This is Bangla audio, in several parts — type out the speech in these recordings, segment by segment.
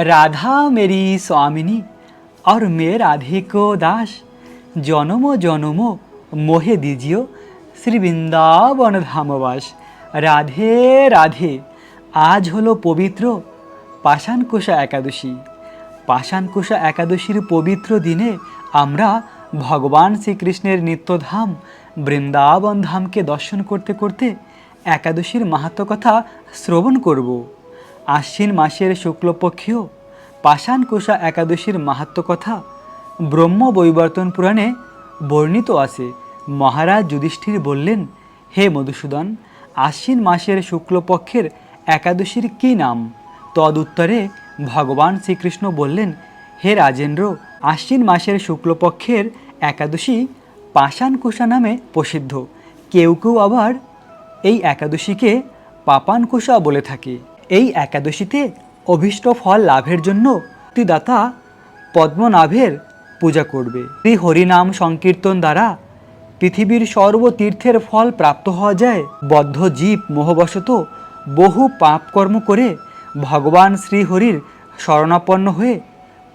राधा मेरी स्वामिनी और मैं राधे को दास জনমো জনমো মোহে দিজিও শ্রী বৃন্দাবন ধামবাস রাধে রাধে আজ হলো পবিত্র পাষাণকুশা একাদশী পাষাণকুশা একাদশীর পবিত্র দিনে আমরা ভগবান শ্রীকৃষ্ণের নিত্যধাম বৃন্দাবন ধামকে দর্শন করতে করতে একাদশীর মাহাত্ম কথা শ্রবণ করব আশ্বিন মাসের শুক্লপক্ষীয় পাষাণকুশা একাদশীর মাহাত্ম কথা ব্রহ্ম বৈবর্তন পুরাণে বর্ণিত আছে। মহারাজ যুধিষ্ঠির বললেন, হে মধুসূদন, আশ্বিন মাসের শুক্লপক্ষের একাদশীর কী নাম? তদুত্তরে ভগবান শ্রীকৃষ্ণ বললেন, হে রাজেন্দ্র, আশ্বিন মাসের শুক্লপক্ষের একাদশী পাষাণকুশা নামে প্রসিদ্ধ। কেউ কেউ আবার এই একাদশীকে পাপানকুশা বলে থাকে। এই একাদশীতে অভীষ্ট ফল লাভের জন্য মুক্তিদাতা পদ্মনাভের পূজা করবে। শ্রী হরিনাম সংকীর্তন দ্বারা পৃথিবীর সর্বতীর্থের ফল প্রাপ্ত হওয়া যায়। বদ্ধ জীব মোহবশত বহু পাপকর্ম করে ভগবান শ্রীহরির শরণাপন্ন হয়ে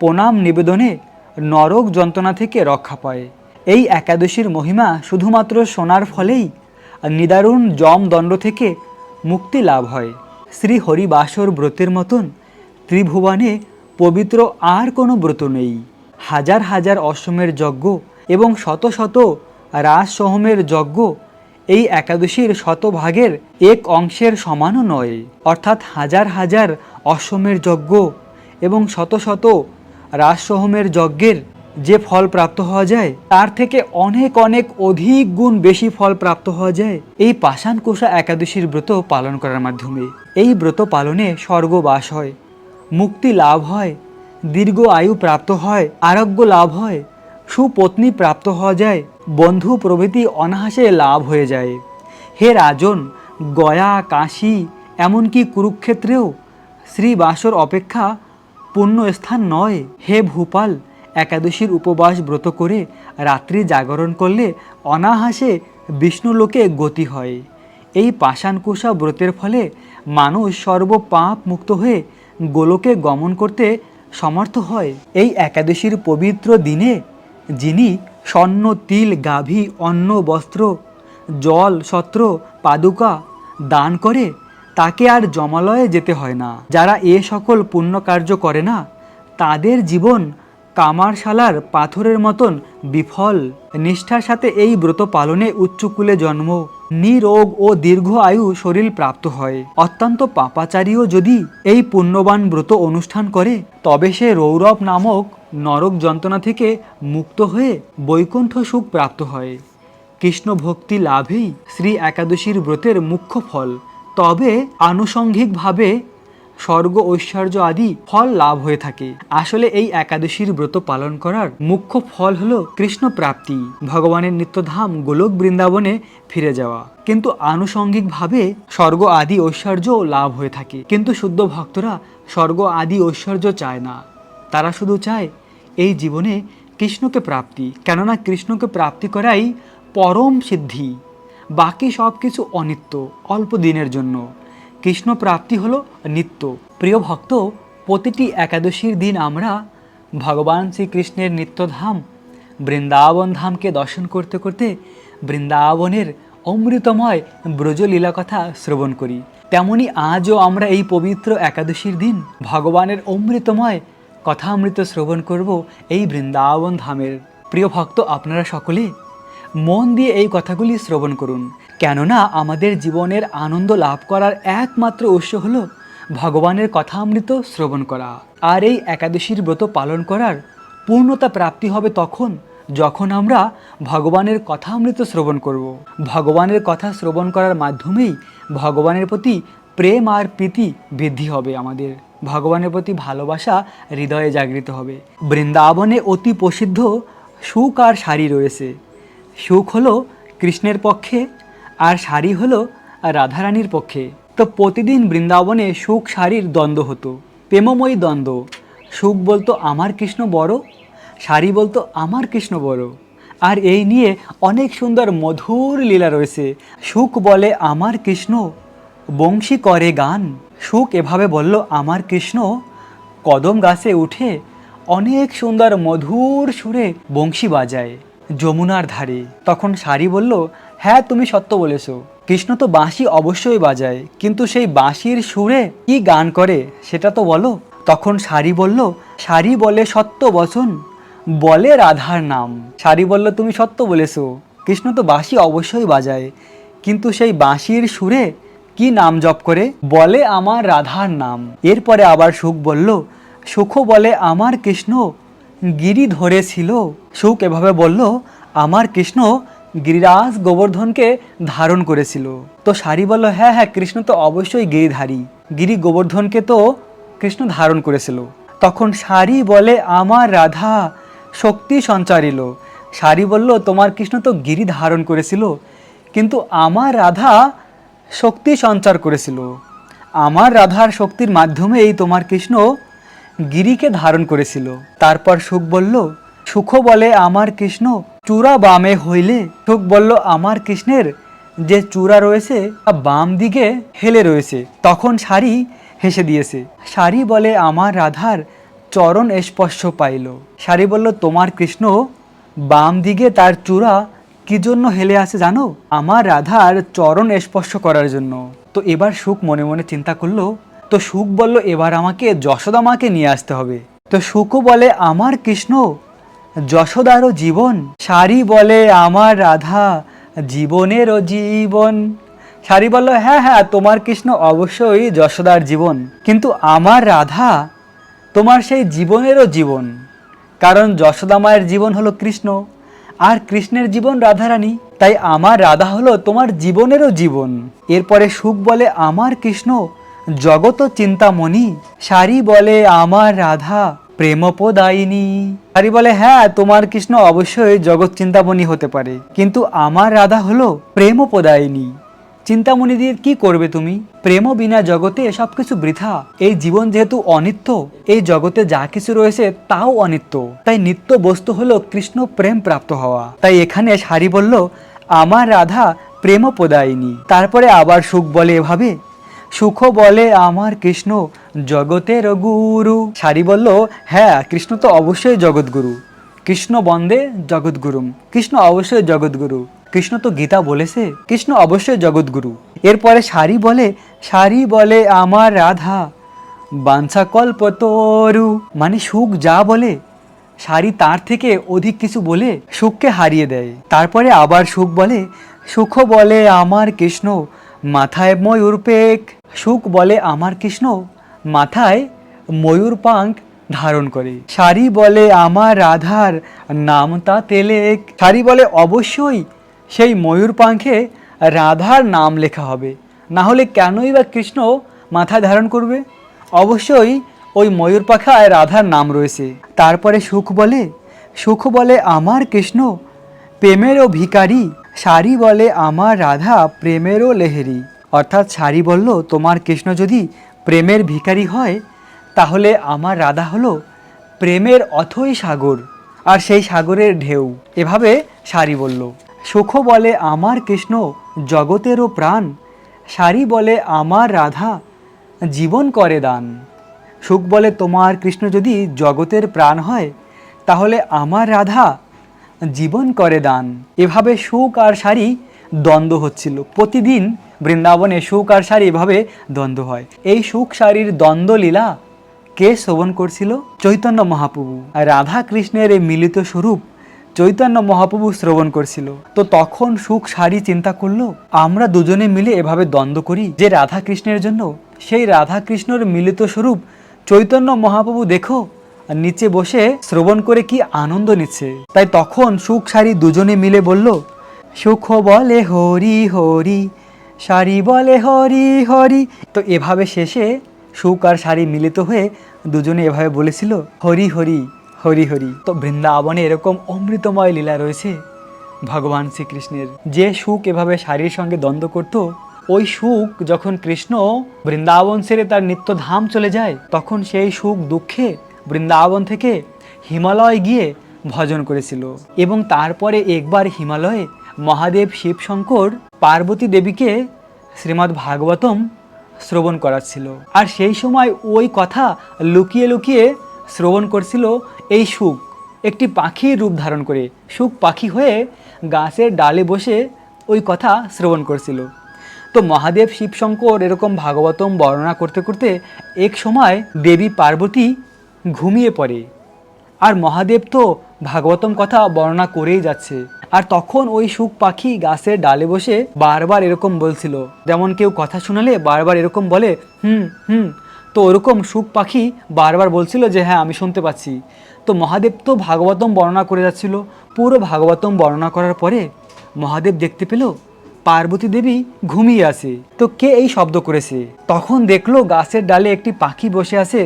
প্রণাম নিবেদনে নরক যন্ত্রণা থেকে রক্ষা পায়। এই একাদশীর মহিমা শুধুমাত্র সোনার ফলেই নিদারুণ যম দণ্ড থেকে মুক্তি লাভ হয়। শ্রী হরিবাসর ব্রতের মতন ত্রিভুবনে পবিত্র আর কোনো ব্রত নেই। হাজার হাজার অশ্বমের যজ্ঞ এবং শত শত রাস সোহমের যজ্ঞ এই একাদশীর শতভাগের এক অংশের সমানও নয়। অর্থাৎ হাজার হাজার অশ্বমের যজ্ঞ এবং শত শত রাজসোহমের যজ্ঞের যে ফল প্রাপ্ত হওয়া যায়, তার থেকে অনেক অনেক অধিক গুণ বেশি ফল প্রাপ্ত হওয়া যায়। এই পাষাণকোষা একাদশীর ব্রত পালন করার মাধ্যমে। এই ব্রত পালনে স্বর্গবাস হয়, মুক্তি লাভ হয়, দীর্ঘ আয়ু প্রাপ্ত হয়, আরোগ্য লাভ হয়, সুপত্নী প্রাপ্ত হওয়া যায়, বন্ধু প্রভৃতি অনাহাসে লাভ হয়ে যায়। হে রাজন, গয়া, কাশী, এমনকি কুরুক্ষেত্রেও শ্রীবাসর অপেক্ষা পুণ্য স্থান নয়। হে ভূপাল একাদশীর উপবাস ব্রত করে রাত্রি জাগরণ করলে অনাহাসে বিষ্ণুলোকে গতি হয়। এই পাষাণকুশা ব্রতের ফলে মানুষ সর্বপাপ মুক্ত হয়ে গোলকে গমন করতে সমর্থ হয়। এই একাদশীর পবিত্র দিনে যিনি স্বর্ণ, তিল, গাভী, অন্ন, বস্ত্র, জল সত্র পাদুকা দান করে, তাকে আর জমালয়ে যেতে হয় না। যারা এ সকল পুণ্য কার্য করে না, তাদের জীবন কামারশালার পাথরের মতন বিফল। নিষ্ঠার সাথে এই ব্রত পালনে উচ্চকুলে জন্ম। নিরোগ ও দীর্ঘ আয়ু শরীর প্রাপ্ত হয়। অত্যন্ত পাপাচারীও যদি এই পুণ্যবান ব্রত অনুষ্ঠান করে, তবে সে রৌরব নামক নরক যন্ত্রণা থেকে মুক্ত হয়ে বৈকুণ্ঠ সুখ প্রাপ্ত হয়। কৃষ্ণ ভক্তি লাভেই শ্রী একাদশীর ব্রতের মুখ্য ফল। তবে আনুষঙ্গিকভাবে স্বর্গ, ঐশ্বর্য আদি ফল লাভ হয়ে থাকে। আসলে এই একাদশীর ব্রত পালন করার মুখ্য ফল হলো কৃষ্ণ প্রাপ্তি ভগবানের নিত্যধাম গোলক বৃন্দাবনে ফিরে যাওয়া। কিন্তু আনুষঙ্গিকভাবে স্বর্গ আদি ঐশ্বর্য লাভ হয়ে থাকে। কিন্তু শুদ্ধ ভক্তরা স্বর্গ আদি ঐশ্বর্য চায় না। তারা শুধু চায় এই জীবনে কৃষ্ণকে প্রাপ্তি, কেননা কৃষ্ণকে প্রাপ্তি করাই পরম সিদ্ধি। বাকি সব কিছু অনিত্য, অল্প দিনের জন্য। কৃষ্ণ প্রাপ্তি হলো নিত্য। প্রিয় ভক্ত, প্রতিটি একাদশীর দিন আমরা ভগবান শ্রীকৃষ্ণের নিত্যধাম বৃন্দাবন ধামকে দর্শন করতে করতে বৃন্দাবনের অমৃতময় ব্রজলীলা কথা শ্রবণ করি। তেমনি আজও আমরা এই পবিত্র একাদশীর দিন ভগবানের অমৃতময় কথামৃত শ্রবণ করব এই বৃন্দাবন ধামের। প্রিয় ভক্ত, আপনারা সকলে মন দিয়ে এই কথাগুলি শ্রবণ করুন। কেননা আমাদের জীবনের আনন্দ লাভ করার একমাত্র উৎস হলো ভগবানের কথা কথামৃত শ্রবণ করা। আর এই একাদশীর ব্রত পালন করার পূর্ণতা প্রাপ্তি হবে তখন যখন আমরা ভগবানের কথা কথামৃত শ্রবণ করব। ভগবানের কথা শ্রবণ করার মাধ্যমেই ভগবানের প্রতি প্রেম আর প্রীতি বৃদ্ধি হবে আমাদের। ভগবানের প্রতি ভালোবাসা হৃদয়ে জাগৃত হবে। বৃন্দাবনে অতি প্রসিদ্ধ সুখ আর শাড়ি রয়েছে। সুখ হলো কৃষ্ণের পক্ষে আর শাড়ি হলো রাধারানীর পক্ষে। তো প্রতিদিন বৃন্দাবনে সুখ শাড়ির দ্বন্দ্ব হতো। প্রেমময়ী দ্বন্দ্ব। সুখ বলতো আমার কৃষ্ণ বড়, শাড়ি বলতো আমার কৃষ্ণ বড়। আর এই নিয়ে অনেক সুন্দর মধুর লীলা রয়েছে। সুখ বলে আমার কৃষ্ণ, বংশী করে গান। সুখ এভাবে বলল আমার কৃষ্ণ, কদম গাছে উঠে অনেক সুন্দর মধুর সুরে বংশী বাজায় যমুনার ধারে। তখন শাড়ি বলল হ্যাঁ তুমি সত্য বলেছ। কৃষ্ণ তো বাঁশি অবশ্যই বাজায়, কিন্তু সেই বাঁশির সুরে কি গান করে, সেটা তো বলো। তখন শাড়ি বলল শাড়ি বলে সত্য বচন, বলে রাধার নাম। শাড়ি বলল, তুমি সত্য বলেছ, কৃষ্ণ তো বাঁশি অবশ্যই বাজায়, কিন্তু সেই বাঁশির সুরে কি নাম জপ করে, বলে আমার রাধার নাম। এরপরে আবার সুখ বলল সুখও বলে আমার কৃষ্ণ গিরি ধরেছিল। সুখ এভাবে বলল, আমার কৃষ্ণ গিরিরাজ গোবর্ধনকে ধারণ করেছিল। তো শাড়ি বলল হ্যাঁ হ্যাঁ কৃষ্ণ তো অবশ্যই গিরিধারী। গিরি গোবর্ধনকে তো কৃষ্ণ ধারণ করেছিল। তখন শাড়ি বলে, আমার রাধা, শক্তি সঞ্চারিল। শাড়ি বলল, তোমার কৃষ্ণ তো গিরি ধারণ করেছিল, কিন্তু আমার রাধা শক্তি সঞ্চার করেছিল। আমার রাধার শক্তির মাধ্যমেই তোমার কৃষ্ণ গিরিকে ধারণ করেছিল। তারপর সুখ বলল, সুখ বলে আমার কৃষ্ণ চূড়া বামে হইলে সুখ বলল আমার কৃষ্ণের। যে চূড়া রয়েছে, তা বাম দিকে হেলে রয়েছে। তখন শাড়ি হেসে দিয়েছে। শাড়ি বলে আমার রাধার চরণ স্পর্শ পাইল। শাড়ি বলল, তোমার কৃষ্ণ বাম দিকে তার চূড়া কি জন্য হেলে আছে জানো? আমার রাধার চরণ স্পর্শ করার জন্য। তো এবার সুখ মনে মনে চিন্তা করল, তো সুখ বলল, এবার আমাকে যশোদা মাকে নিয়ে আসতে হবে। তো সুখও বলে, আমার কৃষ্ণ যশোদারও জীবন। শাড়ি বলে আমার রাধা, জীবনেরও জীবন। শাড়ি বলল হ্যাঁ হ্যাঁ তোমার কৃষ্ণ অবশ্যই যশোদার জীবন। কিন্তু আমার রাধা, তোমার সেই জীবনেরও জীবন। কারণ যশোদা মায়ের জীবন হলো কৃষ্ণ, আর কৃষ্ণের জীবন রাধারানী। তাই আমার রাধা হলো তোমার জীবনেরও জীবন। এরপরে সুখ বলে আমার কৃষ্ণ জগত চিন্তামণি। শাড়ি বলে আমার রাধা প্রেমপদায়িনী। শাড়ি বলে হ্যাঁ তোমার কৃষ্ণ অবশ্যই জগৎ চিন্তামণি হতে পারে। কিন্তু আমার রাধা হলো প্রেমপদায়িনী। চিন্তামণি দিয়ে কি করবে তুমি? প্রেম বিনা জগতে সবকিছু বৃথা। এই জীবন যেহেতু অনিত্য, এই জগতে যা কিছু রয়েছে তাও অনিত্য। তাই নিত্য বস্তু হলো কৃষ্ণ প্রেম প্রাপ্ত হওয়া। তাই এখানে শাড়ি বলল, আমার রাধা প্রেম প্রদায়িনী তারপরে আবার সুখ বলে এভাবে সুখ বলে আমার কৃষ্ণ, জগতের গুরু। শাড়ি বলল হ্যাঁ কৃষ্ণ তো অবশ্যই জগৎগুরু। কৃষ্ণ বন্দে জগৎগুরুম কৃষ্ণ অবশ্যই জগৎগুরু। কৃষ্ণ তো গীতা বলেছে, কৃষ্ণ অবশ্যই জগৎগুরু। এরপরে শাড়ি বলে শাড়ি বলে আমার রাধা, বাঞ্ছা কল্পতরু মানে সুখ যা বলে শাড়ি তার থেকে অধিক কিছু বলে সুখকে হারিয়ে দেয়। তারপরে আবার সুখ বলে সুখ বলে আমার কৃষ্ণ, মাথায় ময়ূর পেক। সুখ বলে আমার কৃষ্ণ, মাথায় ময়ূর পাঙ্ক ধারণ করে। শাড়ি বলে আমার রাধার, নাম তা তেলে শাড়ি বলে অবশ্যই সেই ময়ূর পাঙ্খে রাধার নাম লেখা হবে। না হলে কেনই বা কৃষ্ণ মাথায় ধারণ করবে? অবশ্যই ওই ময়ূর পাখায় রাধার নাম রয়েছে। তারপরে সুখ বলে সুখ বলে আমার কৃষ্ণ, প্রেমেরও ভিকারি শাড়ি বলে আমার রাধা, প্রেমেরও লেহেরি। অর্থাৎ শাড়ি বলল, তোমার কৃষ্ণ যদি প্রেমের ভিখারি হয়, তাহলে আমার রাধা হলো প্রেমের অথই সাগর আর সেই সাগরের ঢেউ। এভাবে শাড়ি বলল। সুখ বলে, আমার কৃষ্ণ জগতেরও প্রাণ। শাড়ি বলে, আমার রাধা জীবন করে দান। সুখ বলে, তোমার কৃষ্ণ যদি জগতের প্রাণ হয়, তাহলে আমার রাধা জীবন করে দান। এভাবে সুখ আর শাড়ি দ্বন্দ্ব হচ্ছিল। প্রতিদিন বৃন্দাবনে সুখ আর শাড়ি এভাবে দ্বন্দ্ব হয়। এই সুখ শাড়ির দ্বন্দ্ব লীলা কে শ্রবণ করছিল? চৈতন্য মহাপ্রভু। রাধা কৃষ্ণের এই মিলিত স্বরূপ চৈতন্য মহাপ্রভু শ্রবণ করছিল। তো তখন সুখ শাড়ি চিন্তা করল, আমরা দুজনে মিলে এভাবে দ্বন্দ্ব করি যে রাধা কৃষ্ণের জন্য? সেই রাধা কৃষ্ণের মিলিত স্বরূপ চৈতন্য মহাপ্রভু দেখো নিচে বসে শ্রবণ করে কি আনন্দ নিচ্ছে? তাই তখন সুখ শাড়ি দুজনে মিলে বলল সুখ বলে হরি হরি শাড়ি বলে হরি হরি। তো এভাবে শেষে সুখ আর শাড়ি মিলিত হয়ে দুজনে এভাবে বলেছিল, হরি হরি হরি হরি। তো বৃন্দাবনে এরকম অমৃতময় লীলা রয়েছে ভগবান শ্রীকৃষ্ণের। যে সুখ এভাবে শাড়ির সঙ্গে দ্বন্দ্ব করত, ওই সুখ যখন কৃষ্ণ বৃন্দাবন ছেড়ে তার নিত্য ধাম চলে যায়, তখন সেই সুখ দুঃখে বৃন্দাবন থেকে হিমালয় গিয়ে ভজন করেছিল। এবং তারপরে একবার হিমালয়ে মহাদেব শিবশঙ্কর পার্বতী দেবীকে শ্রীমদ্ ভাগবতম শ্রবণ করাচ্ছিল। আর সেই সময় ওই কথা লুকিয়ে লুকিয়ে শ্রবণ করছিল এই সুখ। একটি পাখির রূপ ধারণ করে সুখ পাখি হয়ে গাছের ডালে বসে ওই কথা শ্রবণ করছিল। তো মহাদেব শিবশঙ্কর এরকম ভাগবতম বর্ণনা করতে করতে এক সময় দেবী পার্বতী ঘুমিয়ে পড়ে। আর মহাদেব তো ভাগবতম কথা বর্ণনা করেই যাচ্ছে। আর তখন ওই সুখ পাখি গাছের ডালে বসে বারবার এরকম বলছিল। যেমন কেউ কথা শোনালে বারবার এরকম বলে, হুম হুম। তো ওরকম সুখ পাখি বারবার বলছিল যে হ্যাঁ আমি শুনতে পাচ্ছি। তো মহাদেব তো ভাগবতম বর্ণনা করে যাচ্ছিল। পুরো ভাগবতম বর্ণনা করার পরে মহাদেব দেখতে পেল, পার্বতী দেবী ঘুমিয়ে আছে। তো কে এই শব্দ করেছে? তখন দেখল গাছের ডালে একটি পাখি বসে আছে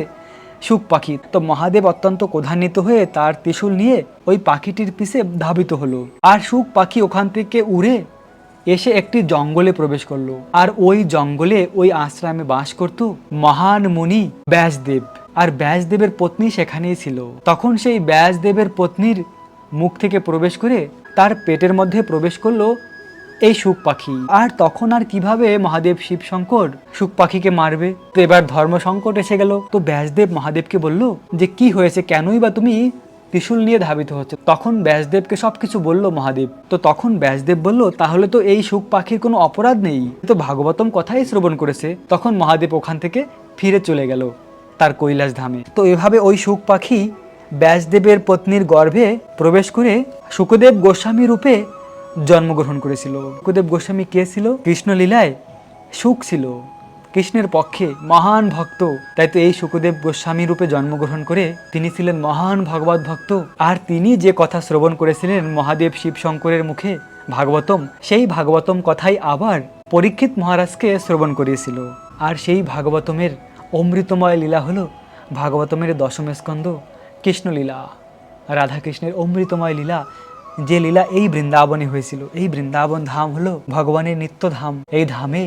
সুখ পাখি। তো মহাদেব অত্যন্ত ক্রধান্বিত হয়ে তার ত্রিশূল নিয়ে ওই পাখিটির পিছে ধাবিত হলো। আর সুখ পাখি ওখান থেকে উড়ে এসে একটি জঙ্গলে প্রবেশ করল। আর ওই জঙ্গলে ওই আশ্রমে বাস করত মহান মুনি ব্যাসদেব। আর ব্যাসদেবের পত্নী সেখানেই ছিল। তখন সেই ব্যাসদেবের পত্নীর মুখ থেকে প্রবেশ করে তার পেটের মধ্যে প্রবেশ করল এই সুখ পাখি। আর তখন আর কীভাবে মহাদেব শিব শঙ্কর সুখ পাখিকে মারবে? তো এবার ধর্ম সংকট এসে গেল। তো ব্যাসদেব মহাদেবকে বলল যে, কি হয়েছে? কেনই বা তুমি ত্রিশূল নিয়ে ধাবিত হচ্ছে? তখন ব্যাসদেবকে সবকিছু বলল মহাদেব। তো তখন ব্যাসদেব বলল, তাহলে তো এই সুখ পাখির কোনো অপরাধ নেই। তো ভাগবতম কথাই শ্রবণ করেছে। তখন মহাদেব ওখান থেকে ফিরে চলে গেল তার কৈলাস ধামে। তো এভাবে ওই সুখ পাখি ব্যাসদেবের পত্নীর গর্ভে প্রবেশ করে সুখদেব গোস্বামী রূপে জন্মগ্রহণ করেছিল। সুখদেব গোস্বামী কে ছিল? কৃষ্ণলীলায় সুখ ছিল। কৃষ্ণের পক্ষে মহান ভক্ত। তাই তো এই সুখদেব গোস্বামী রূপে জন্মগ্রহণ করে তিনি ছিলেন মহান ভগবত ভক্ত। আর তিনি যে কথা শ্রবণ করেছিলেন মহাদেব শিব শঙ্করের মুখে, ভাগবতম, সেই ভাগবতম কথাই আবার পরীক্ষিত মহারাজকে শ্রবণ করিয়েছিল। আর সেই ভাগবতমের অমৃতময় লীলা হলো ভাগবতমের দশম স্কন্ধ কৃষ্ণলীলা। রাধাকৃষ্ণের অমৃতময় লীলা যে লীলা এই বৃন্দাবনে হয়েছিল, এই বৃন্দাবন ধাম হলো ভগবানের নিত্য ধাম। এই ধামে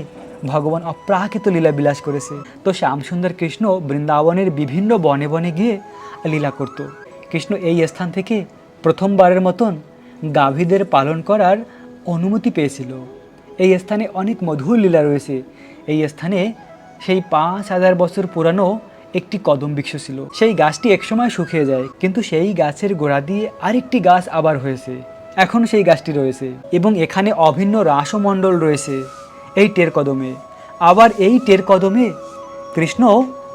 ভগবান অপ্রাকৃত লীলা বিলাস করেছে। তো শ্যামসুন্দর কৃষ্ণ বৃন্দাবনের বিভিন্ন বনে বনে গিয়ে লীলা করত। কৃষ্ণ এই স্থান থেকে প্রথমবারের মতন গাভীদের পালন করার অনুমতি পেয়েছিল। এই স্থানে অনেক মধুর লীলা রয়েছে। এই স্থানে সেই পাঁচ হাজার বছর পুরানো একটি কদম বৃক্ষ ছিল। সেই গাছটি একসময় শুকিয়ে যায়, কিন্তু সেই গাছের গোড়া দিয়ে আরেকটি গাছ আবার হয়েছে। এখন সেই গাছটি রয়েছে এবং এখানে অভিন্ন রাসমণ্ডল রয়েছে এই টের কদমে। আবার এই টের কদমে কৃষ্ণ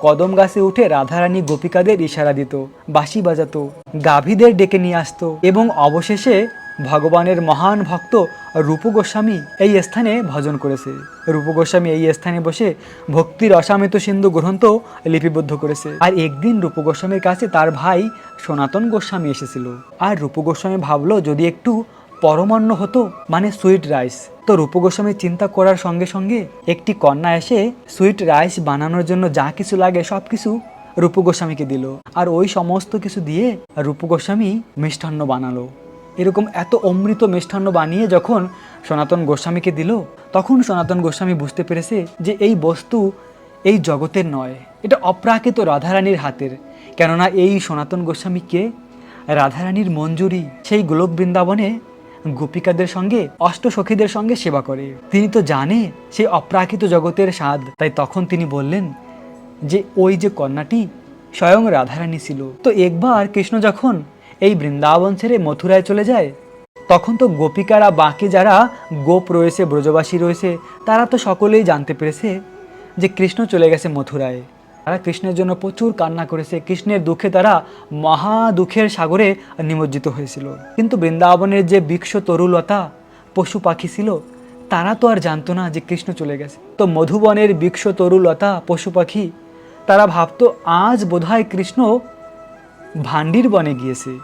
কদম গাছে উঠে রাধারানী গোপিকাদের ইশারা দিত, বাঁশি বাজাতো, গাভীদের ডেকে নিয়ে আসতো এবং অবশেষে ভগবানের মহান ভক্ত রূপ গোস্বামী এই স্থানে ভজন করেছে। রূপ গোস্বামী এই স্থানে বসে ভক্তির অসামিত সিন্ধু গ্রন্থ লিপিবদ্ধ করেছে। আর একদিন রূপ গোস্বামীর কাছে তার ভাই সনাতন গোস্বামী এসেছিল। আর রূপ গোস্বামী ভাবলো, যদি একটু পরমান্ন হতো মানে সুইট রাইস। তো রূপ গোস্বামী চিন্তা করার সঙ্গে সঙ্গে একটি কন্যা এসে সুইট রাইস বানানোর জন্য যা কিছু লাগে সব কিছু রূপ গোস্বামীকে দিল। আর ওই সমস্ত কিছু দিয়ে রূপ গোস্বামী মিষ্টান্ন বানালো। এরকম এত অমৃত মিষ্টান্ন বানিয়ে যখন সনাতন গোস্বামীকে দিল, তখন সনাতন গোস্বামী বুঝতে পেরেছে যে এই বস্তু এই জগতের নয়, এটা অপ্রাকৃত রাধারানীর হাতের। কেননা এই সনাতন গোস্বামীকে রাধারানীর মঞ্জুরি, সেই গোলক বৃন্দাবনে গোপিকাদের সঙ্গে, অষ্টসখীদের সঙ্গে সেবা করে। তিনি তো জানে সেই অপ্রাকৃত জগতের স্বাদ। তাই তখন তিনি বললেন যে, ওই যে কন্যাটি স্বয়ং রাধারানী ছিল। তো একবার কৃষ্ণ যখন এই বৃন্দাবন ছেড়ে মথুরায় চলে যায়? তখন তো গোপিকারা বাকি যারা গোপ রয়েছে, ব্রজবাসী রয়েছে, তারা তো সকলেই জানতে পেরেছে যে কৃষ্ণ চলে গেছে মথুরায়। তারা কৃষ্ণের জন্য প্রচুর কান্না করেছে, কৃষ্ণের দুঃখে তারা মহা দুঃখের সাগরে নিমজ্জিত হয়েছিল। কিন্তু বৃন্দাবনের যে বৃক্ষ তরুলতা, পশু পাখি ছিল, তারা তো আর জানতো না যে কৃষ্ণ চলে গেছে। তো মধুবনের বৃক্ষ তরুলতা, পশু পাখি, তারা ভাবতো আজ বোধহয় কৃষ্ণ ভান্ডির বনে গিয়েছে।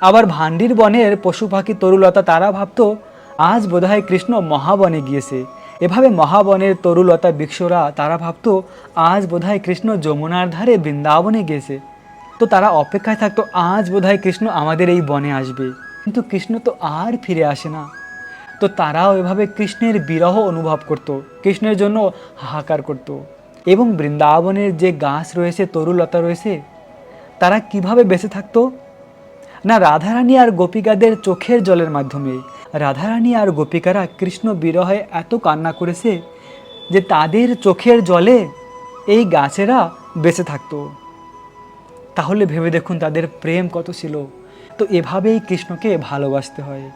আবার ভান্ডির বনের পশু পাখি তরুলতা তারা ভাবতো, আজ বোধহয় কৃষ্ণ মহাবনে গিয়েছে। এভাবে মহাবনের তরুলতা বৃক্ষরা তারা ভাবতো, আজ বোধহয় কৃষ্ণ যমুনার ধারে বৃন্দাবনে গিয়েছে। তো তারা অপেক্ষায় থাকতো, আজ বোধহয় কৃষ্ণ আমাদের এই বনে আসবে। কিন্তু কৃষ্ণ তো আর ফিরে আসে না। তো তারাও এভাবে কৃষ্ণের বিরহ অনুভব করত, কৃষ্ণের জন্য হাহাকার করত। এবং বৃন্দাবনের যে গাছ রয়েছে, তরুলতা রয়েছে তারা কীভাবে বেঁচে থাকতো? না, রাধারানী আর গোপিকাদের চোখের জলের মাধ্যমে। রাধারানী আর গোপিকারা কৃষ্ণ বিরহে এত কান্না করেছে যে তাদের চোখের জলে এই গাছেরা বেঁচে থাকতো। তাহলে ভেবে দেখুন তাদের প্রেম কত ছিল। তো এভাবেই কৃষ্ণকে ভালোবাসতে হয়।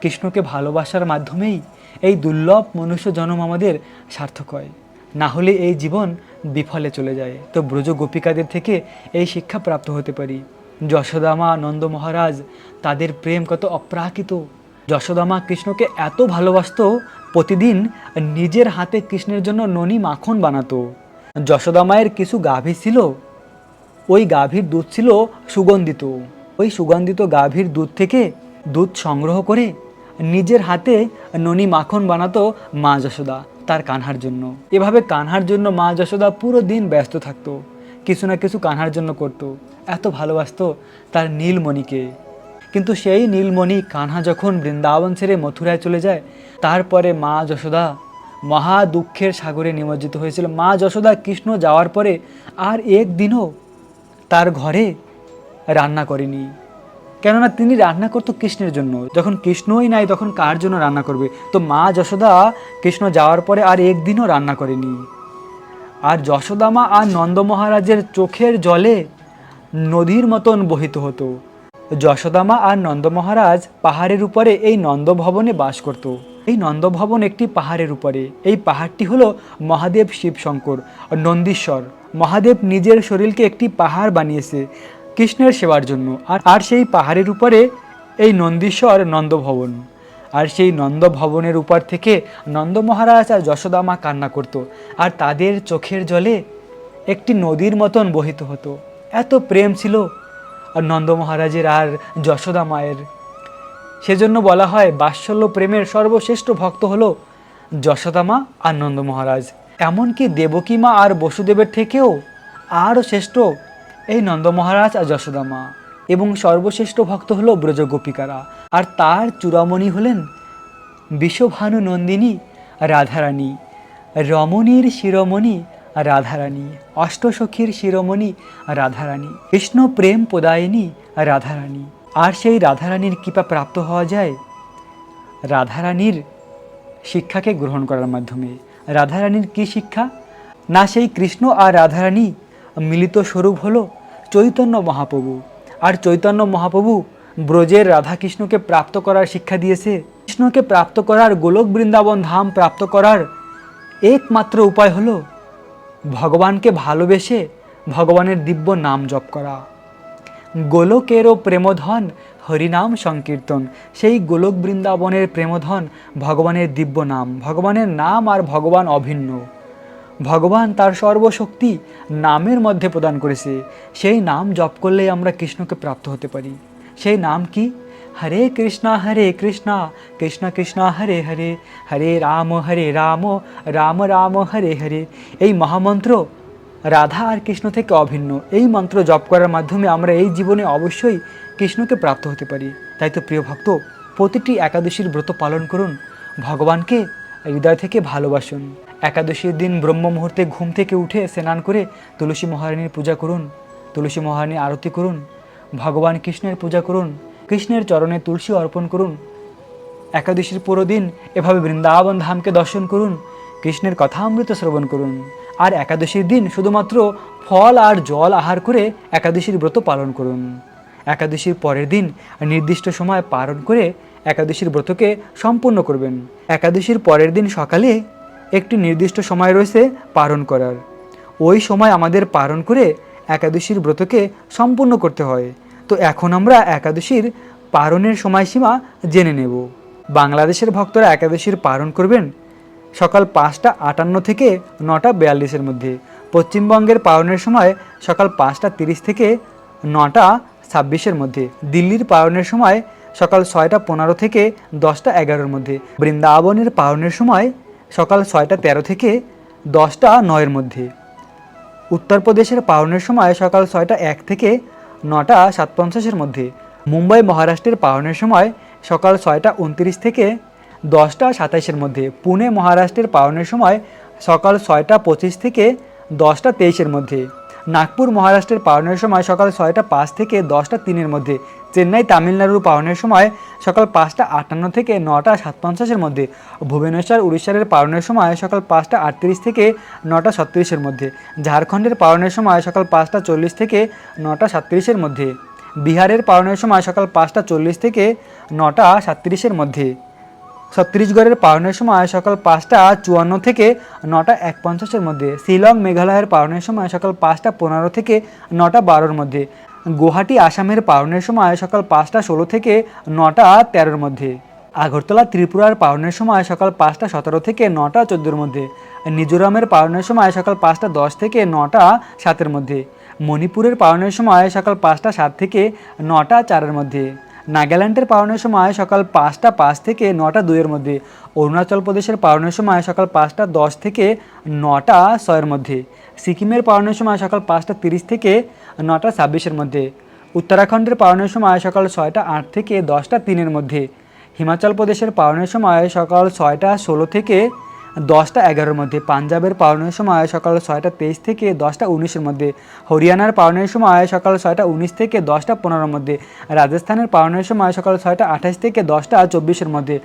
কৃষ্ণকে ভালোবাসার মাধ্যমেই এই দুর্লভ মনুষ্য জন্ম আমাদের সার্থক হয়। না হলে এই জীবন বিফলে চলে যায়। তো ব্রজ গোপিকাদের থেকে এই শিক্ষা প্রাপ্ত হতে পারি। যশোদামা নন্দ মহারাজ, তাদের প্রেম কত অপ্রাকৃত। যশোদামা কৃষ্ণকে এত ভালোবাসতো, প্রতিদিন নিজের হাতে কৃষ্ণের জন্য ননি মাখন বানাতো। যশোদামায়ের কিছু গাভী ছিল, ওই গাভীর দুধ ছিল সুগন্ধিত। ওই সুগন্ধিত গাভীর দুধ থেকে দুধ সংগ্রহ করে নিজের হাতে ননি মাখন বানাতো মা যশোদা। তার কানহার জন্য। এভাবে কানহার জন্য মা যশোদা পুরো দিন ব্যস্ত থাকতো। কিছু না কিছু কানহার জন্য করতো। এত ভালোবাসতো তার নীলমণিকে। কিন্তু সেই নীলমণি কানহা যখন বৃন্দাবন ছেড়ে মথুরায় চলে যায়, তারপরে মা যশোদা মহা দুঃখের সাগরে নিমজ্জিত হয়েছিল। মা যশোদা কৃষ্ণ যাওয়ার পরে আর একদিনও তার ঘরে রান্না করেনি। কেননা তিনি রান্না করতো কৃষ্ণের জন্য। যখন কৃষ্ণই নাই, তখন কার জন্য রান্না করবে? তো মা যশোদা কৃষ্ণ যাওয়ার পরে আর একদিনও রান্না করেনি। আর যশোদামা আর নন্দ মহারাজের চোখের জলে নদীর মতন বহিত হতো। যশোদামা আর নন্দ মহারাজ পাহাড়ের উপরে এই নন্দভবনে বাস করত। এই নন্দভবন একটি পাহাড়ের উপরে। এই পাহাড়টি হলো মহাদেব শিব শঙ্কর নন্দীশ্বর। মহাদেব নিজের শরীরকে একটি পাহাড় বানিয়েছে। কৃষ্ণের সেবার জন্য। আর আর সেই পাহাড়ের উপরে এই নন্দীশ্বর নন্দভবন। আর সেই নন্দ ভবনের উপর থেকে নন্দ মহারাজ আর যশোদামা কান্না করত। আর তাদের চোখের জলে একটি নদীর মতন বহিত হতো। এত প্রেম ছিল আর নন্দ মহারাজের আর যশোদা মায়ের। সেজন্য বলা হয়, বাৎসল্য প্রেমের সর্বশ্রেষ্ঠ ভক্ত হলো যশোদামা আর নন্দ মহারাজ। এমনকি দেবকী মা আর বসুদেবের থেকেও আরও শ্রেষ্ঠ এই নন্দ মহারাজ আর যশোদামা এবং সর্বশ্রেষ্ঠ ভক্ত হলো ব্রজ গোপিকারা আর তার চূড়ামণি হলেন বিশ্বভানু নন্দিনী রাধারানী, রমণীর শিরোমণি রাধারানী, অষ্টসখীর শিরোমণি রাধারানী, কৃষ্ণ প্রেম প্রদায়িনী রাধারানী। আর সেই রাধারানীর কৃপা প্রাপ্ত হওয়া যায় রাধারানীর শিক্ষাকে গ্রহণ করার মাধ্যমে। রাধারানীর কি শিক্ষা? না সেই কৃষ্ণ আর রাধারানী মিলিত স্বরূপ হলো চৈতন্য মহাপ্রভু। আর চৈতন্য মহাপ্রভু ব্রজের রাধাকৃষ্ণকে প্রাপ্ত করার শিক্ষা দিয়েছে। কৃষ্ণকে প্রাপ্ত করার গোলক বৃন্দাবন ধাম প্রাপ্ত করার একমাত্র উপায় হলো ভগবানকে ভালোবেসে ভগবানের দিব্য নাম জপ করা। গোলকেরও প্রেমধন হরিনাম সংকীর্তন। সেই গোলক বৃন্দাবনের প্রেমধন ভগবানের দিব্য নাম, ভগবানের নাম আর ভগবান অভিন্ন। ভগবান তার সর্বশক্তি নামের মধ্যে প্রদান করেছে। সেই নাম জপ করলেই আমরা কৃষ্ণকে প্রাপ্ত হতে পারি। সেই নাম কি? হরে কৃষ্ণা হরে কৃষ্ণা, কৃষ্ণ কৃষ্ণ, হরে হরে হরে রাম হরে রাম রাম রাম, হরে হরে। এই মহামন্ত্র রাধা আর কৃষ্ণ থেকে অভিন্ন। এই মন্ত্র জপ করার মাধ্যমে আমরা এই জীবনে অবশ্যই কৃষ্ণকে প্রাপ্ত হতে পারি। তাই তো প্রিয় ভক্ত, প্রতিটি একাদশীর ব্রত পালন করুন। ভগবানকে হৃদয় থেকে ভালোবাসুন। একাদশীর দিন ব্রহ্ম মুহূর্তে ঘুম থেকে উঠে স্নান করে তুলসী মহারানীর পূজা করুন, তুলসী মহারানীর আরতি করুন, ভগবান কৃষ্ণের পূজা করুন, কৃষ্ণের চরণে তুলসী অর্পণ করুন। একাদশীর পুরো দিন এভাবে বৃন্দাবন ধামকে দর্শন করুন, কৃষ্ণের কথা অমৃত শ্রবণ করুন। আর একাদশীর দিন শুধুমাত্র ফল আর জল আহার করে একাদশীর ব্রত পালন করুন। একাদশীর পরের দিন নির্দিষ্ট সময় পালন করে একাদশীর ব্রতকে সম্পূর্ণ করবেন। একাদশীর পরের দিন সকালে একটি নির্দিষ্ট সময় রয়েছে পালন করার। ওই সময় আমাদের পালন করে একাদশীর ব্রতকে সম্পূর্ণ করতে হয়। তো এখন আমরা একাদশীর পারণের সময়সীমা জেনে নেব। বাংলাদেশের ভক্তরা একাদশীর পালন করবেন সকাল পাঁচটা আটান্ন থেকে নটা বিয়াল্লিশের মধ্যে। পশ্চিমবঙ্গের পালনের সময় সকাল পাঁচটা তিরিশ থেকে নটা ছাব্বিশের মধ্যে। দিল্লির পালনের সময় সকাল ছয়টা পনেরো থেকে দশটা এগারোর মধ্যে। বৃন্দাবনের পালনের সময় সকাল ছয়টা তেরো থেকে দশটা নয়ের মধ্যে। উত্তরপ্রদেশের পালনের সময় সকাল ছয়টা এক থেকে নটা সাত পঞ্চাশের মধ্যে। মুম্বাই, মহারাষ্ট্রের পালনের সময় সকাল ছয়টা উনত্রিশ থেকে দশটা সাতাইশের মধ্যে। পুনে, মহারাষ্ট্রের পালনের সময় সকাল ছয়টা পঁচিশ থেকে দশটা তেইশের মধ্যে। নাগপুর, মহারাষ্ট্রের পালনের সময় সকাল ছয়টা পাঁচ থেকে দশটা তিনের মধ্যে। চেন্নাই তামিলনাড়ুর পাওনের সময় সকাল পাঁচটা আটান্ন থেকে নটা সাত পঞ্চাশের মধ্যে। ভুবনেশ্বর উড়িষ্যার পালনের সময় সকাল পাঁচটা আটত্রিশ থেকে নটা ছত্রিশের মধ্যে। ঝাড়খণ্ডের পালনের সময় সকাল পাঁচটা চল্লিশ থেকে নটা সাতত্রিশের মধ্যে। বিহারের পালনের সময় সকাল পাঁচটা চল্লিশ থেকে নটা সাতত্রিশের মধ্যে। ছত্তিশগড়ের পালনের সময় সকাল পাঁচটা চুয়ান্ন থেকে নটা এক পঞ্চাশের মধ্যে। শিলং, মেঘালয়ের পালনের সময় সকাল পাঁচটা পনেরো থেকে নটা বারোর মধ্যে। গুয়াহাটি আসামের পাওনের সময় সকাল পাঁচটা ষোলো থেকে নটা তেরোর মধ্যে। আগরতলা ত্রিপুরার পাওনের সময় সকাল পাঁচটা সতেরো থেকে নটা চোদ্দোর মধ্যে। মিজোরামের পালনের সময় সকাল পাঁচটা দশ থেকে নটা সাতের মধ্যে। মণিপুরের পালনের সময় সকাল পাঁচটা সাত থেকে নটা চারের মধ্যে। নাগাল্যান্ডের পালনের সময় সকাল পাঁচটা পাঁচ থেকে নটা দুইয়ের মধ্যে। অরুণাচল প্রদেশের পাওনের সময় সকাল পাঁচটা দশ থেকে নটা ছয়ের মধ্যে। সিকিমের পালনের সময় সকাল পাঁচটা তিরিশ থেকে নটা ছাব্বিশের মধ্যে। উত্তরাখণ্ডের পালনের সময় সকাল ছয়টা আট থেকে দশটা তিনের মধ্যে। হিমাচল প্রদেশের পালনের সময় সকাল ছয়টা ষোলো থেকে দশটা এগারোর মধ্যে। পাঞ্জাবের পালনের সময় সকাল ছয়টা তেইশ থেকে দশটা উনিশের মধ্যে। হরিয়ানার পালনের সময় সকাল ছয়টা উনিশ থেকে দশটা পনেরোর মধ্যে। রাজস্থানের পালনের সময় সকাল ছয়টা আঠাশ থেকে দশটা চব্বিশের মধ্যে।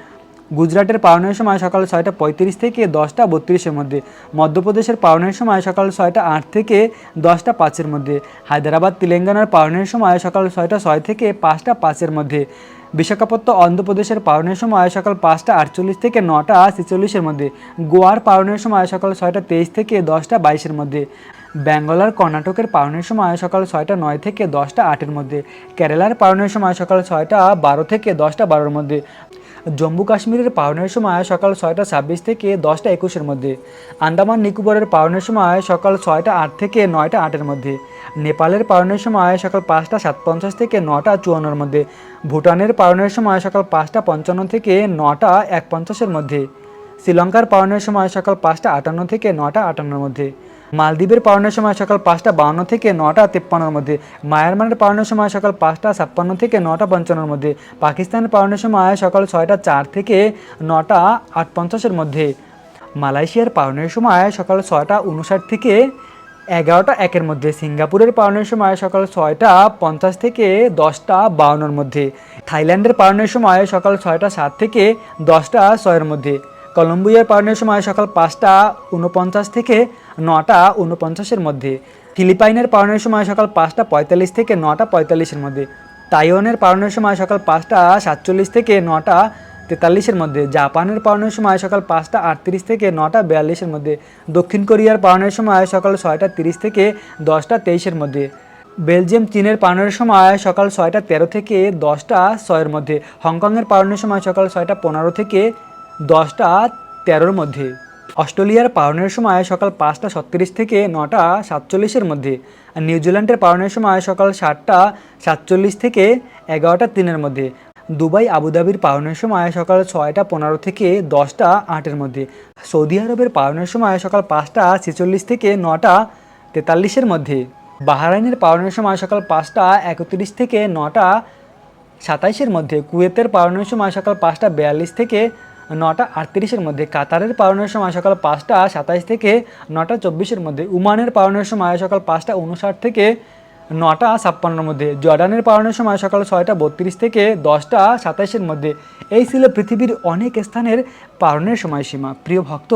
গুজরাটের পালনের সময় সকাল ছয়টা পঁয়ত্রিশ থেকে দশটা বত্রিশের মধ্যে, মধ্যপ্রদেশের পালনের সময় সকাল ছয়টা আট থেকে দশটা পাঁচের মধ্যে, হায়দ্রাবাদ তেলেঙ্গানার পালনের সময় সকাল ছয়টা ছয় থেকে পাঁচটা পাঁচের মধ্যে বিশাখাপত্তন অন্ধ্রপ্রদেশের পালনের সময় সকাল পাঁচটা আটচল্লিশ থেকে নটা ছেচল্লিশের মধ্যে, গোয়ার পালনের সময় সকাল ছয়টা তেইশ থেকে দশটা বাইশের মধ্যে ব্যাঙ্গলার কর্ণাটকের পালনের সময় সকাল ছয়টা নয় থেকে দশটা আটের মধ্যে, কেরালার পালনের সময় সকাল ছয়টা বারো থেকে দশটা বারোর মধ্যে জম্মু কাশ্মীরের পাওনের সময় সকাল ছয়টা ছাব্বিশ থেকে দশটা একুশের মধ্যে, আন্দামান নিকোবরের পাওনের সময় সকাল ছয়টা আট থেকে নয়টা আটের মধ্যে, নেপালের পাওনের সময় সকাল পাঁচটা সাত পঞ্চাশ থেকে নটা চুয়ান্নর মধ্যে, ভুটানের পাওনের সময় সকাল পাঁচটা পঞ্চান্ন থেকে নটা এক পঞ্চাশের মধ্যে, শ্রীলঙ্কার পাওনের সময় সকাল পাঁচটা আটান্ন থেকে নটা আটান্নর মধ্যে মালদ্বীপের পালনের সময় সকাল পাঁচটা বাউন্ন থেকে নটা তেপ্পান্নর মধ্যে, মায়ানমারের পালনের সময় সকাল পাঁচটা ছাপ্পান্ন থেকে নটা পঞ্চান্নর মধ্যে, পাকিস্তানের পালনের সময় সকাল ছয়টা চার থেকে নটা আট পঞ্চাশের মধ্যে, মালয়েশিয়ার পালনের সময় সকাল ছয়টা উনষাট থেকে এগারোটা একের মধ্যে, সিঙ্গাপুরের পালনের সময় সকাল ছয়টা পঞ্চাশ থেকে দশটা বাউন্নর মধ্যে, থাইল্যান্ডের পালনের সময় সকাল ছয়টা সাত থেকে দশটা ছয়ের মধ্যে, কলম্বিয়ার পালনের সময় সকাল পাঁচটা উনপঞ্চাশ থেকে নটা উনপঞ্চাশের মধ্যে। ফিলিপাইনের পালনের সময় সকাল পাঁচটা পঁয়তাল্লিশ থেকে নটা পঁয়তাল্লিশের মধ্যে। তাইওয়ানের পালনের সময় সকাল পাঁচটা সাতচল্লিশ থেকে নটা তেতাল্লিশের মধ্যে। জাপানের পালনের সময় সকাল পাঁচটা আটত্রিশ থেকে নটা বিয়াল্লিশের মধ্যে। দক্ষিণ কোরিয়ার পালনের সময় সকাল ছয়টা তিরিশ থেকে দশটা তেইশের মধ্যে। বেলজিয়াম, চীনের পালনের সময় সকাল ছয়টা তেরো থেকে দশটা ছয়ের মধ্যে। হংকংয়ের পালনের সময় সকাল ছয়টা পনেরো থেকে দশটা তেরোর মধ্যে। অস্ট্রেলিয়ার পালনের সময় সকাল পাঁচটা ছত্রিশ থেকে নটা সাতচল্লিশের মধ্যে আর নিউজিল্যান্ডের পালনের সময় সকাল সাতটা সাতচল্লিশ থেকে এগারোটা তিনের মধ্যে। দুবাই, আবুধাবির পালনের সময় সকাল ছয়টা পনেরো থেকে দশটা আটের মধ্যে। সৌদি আরবের পালনের সময় সকাল পাঁচটা ছেচল্লিশ থেকে নটা তেতাল্লিশের মধ্যে। বাহারাইনের পালনের সময় সকাল পাঁচটা একত্রিশ থেকে নটা সাতাইশের মধ্যে। কুয়েতের পালনের সময় সকাল পাঁচটা বিয়াল্লিশ থেকে নটা আটত্রিশের মধ্যে কাতারের পালনের সময় সকাল পাঁচটা সাতাইশ থেকে নটা চব্বিশের মধ্যে উমানের পালনের সময় সকাল পাঁচটা উনষাট থেকে নটা ছাপ্পান্নর মধ্যে জর্ডানের পালনের সময় সকাল ছয়টা বত্রিশ থেকে দশটা সাতাইশের মধ্যে। এই ছিল পৃথিবীর অনেক স্থানের পালনের সময়সীমা। প্রিয় ভক্ত,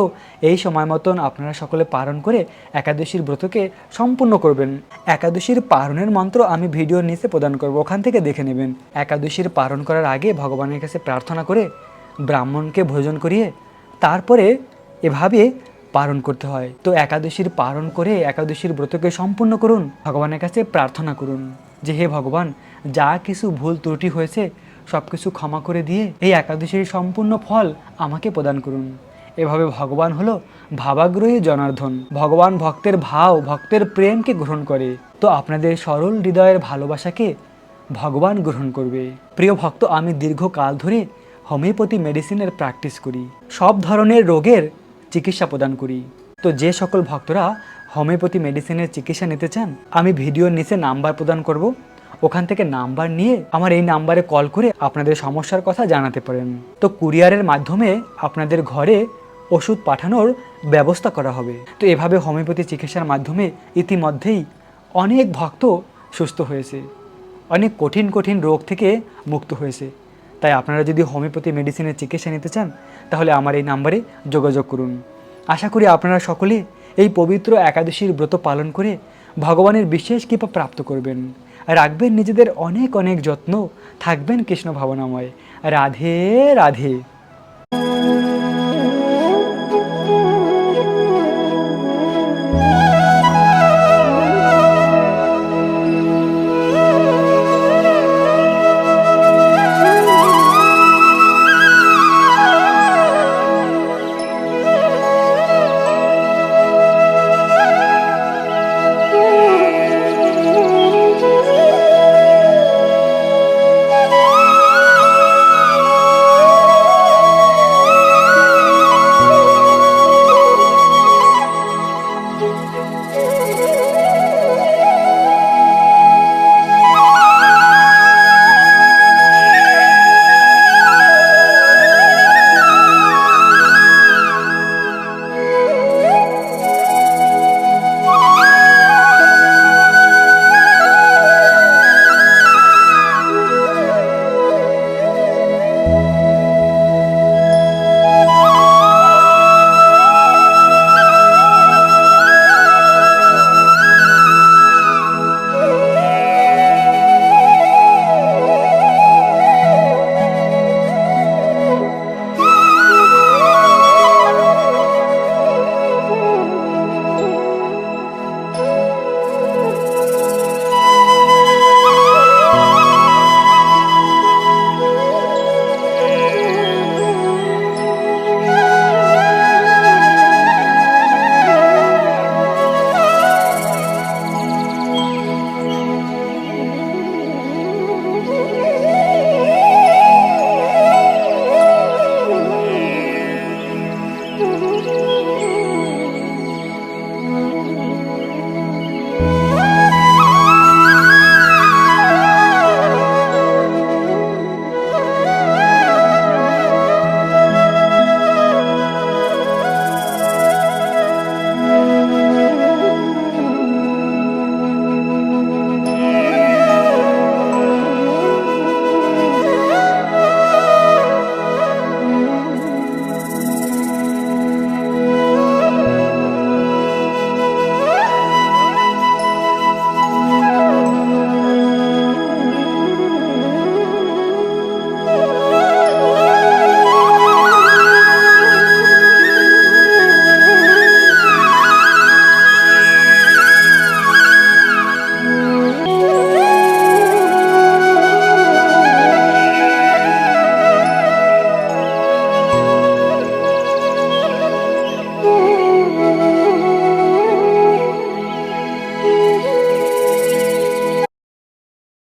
এই সময় মতন আপনারা সকলে পালন করে একাদশীর ব্রতকে সম্পূর্ণ করবেন। একাদশীর পালনের মন্ত্র আমি ভিডিওর নিচে প্রদান করব, ওখান থেকে দেখে নেবেন। একাদশীর পালন করার আগে ভগবানের কাছে প্রার্থনা করে ব্রাহ্মণকে ভোজন করিয়ে তারপরে এভাবে পালন করতে হয়। তো একাদশীর পালন করে একাদশীর ব্রতকে সম্পূর্ণ করুন, ভগবানের কাছে প্রার্থনা করুন যে, হে ভগবান, যা কিছু ভুল ত্রুটি হয়েছে সব কিছু ক্ষমা করে দিয়ে এই একাদশীর সম্পূর্ণ ফল আমাকে প্রদান করুন। এভাবে ভগবান হলো ভাবাগ্রহী জনার্দন। ভগবান ভক্তের ভাব, ভক্তের প্রেমকে গ্রহণ করে। তো আপনাদের সরল হৃদয়ের ভালোবাসাকে ভগবান গ্রহণ করবে। প্রিয় ভক্ত, আমি দীর্ঘকাল ধরে হোমিওপ্যাথি মেডিসিনের প্র্যাকটিস করি, সব ধরনের রোগের চিকিৎসা প্রদান করি। তো যে সকল ভক্তরা হোমিওপ্যাথি মেডিসিনের চিকিৎসা নিতে চান, আমি ভিডিওর নিচে নাম্বার প্রদান করব। ওখান থেকে নাম্বার নিয়ে আমার এই নাম্বারে কল করে আপনাদের সমস্যার কথা জানাতে পারেন। তো কুরিয়ারের মাধ্যমে আপনাদের ঘরে ওষুধ পাঠানোর ব্যবস্থা করা হবে। তো এভাবে হোমিওপ্যাথি চিকিৎসার মাধ্যমে ইতিমধ্যেই অনেক ভক্ত সুস্থ হয়েছে, অনেক কঠিন কঠিন রোগ থেকে মুক্ত হয়েছে। তাই আপনারা যদি হোমিওপ্যাথি মেডিসিনের চিকিৎসা নিতে চান, তাহলে আমার এই নাম্বারে যোগাযোগ করুন। আশা করি আপনারা সকলে এই পবিত্র একাদশীর ব্রত পালন করে ভগবানের বিশেষ কৃপা প্রাপ্ত করবেন। রাখবেন নিজেদের অনেক অনেক যত্ন। থাকবেন কৃষ্ণ ভাবনাময়। রাধে রাধে।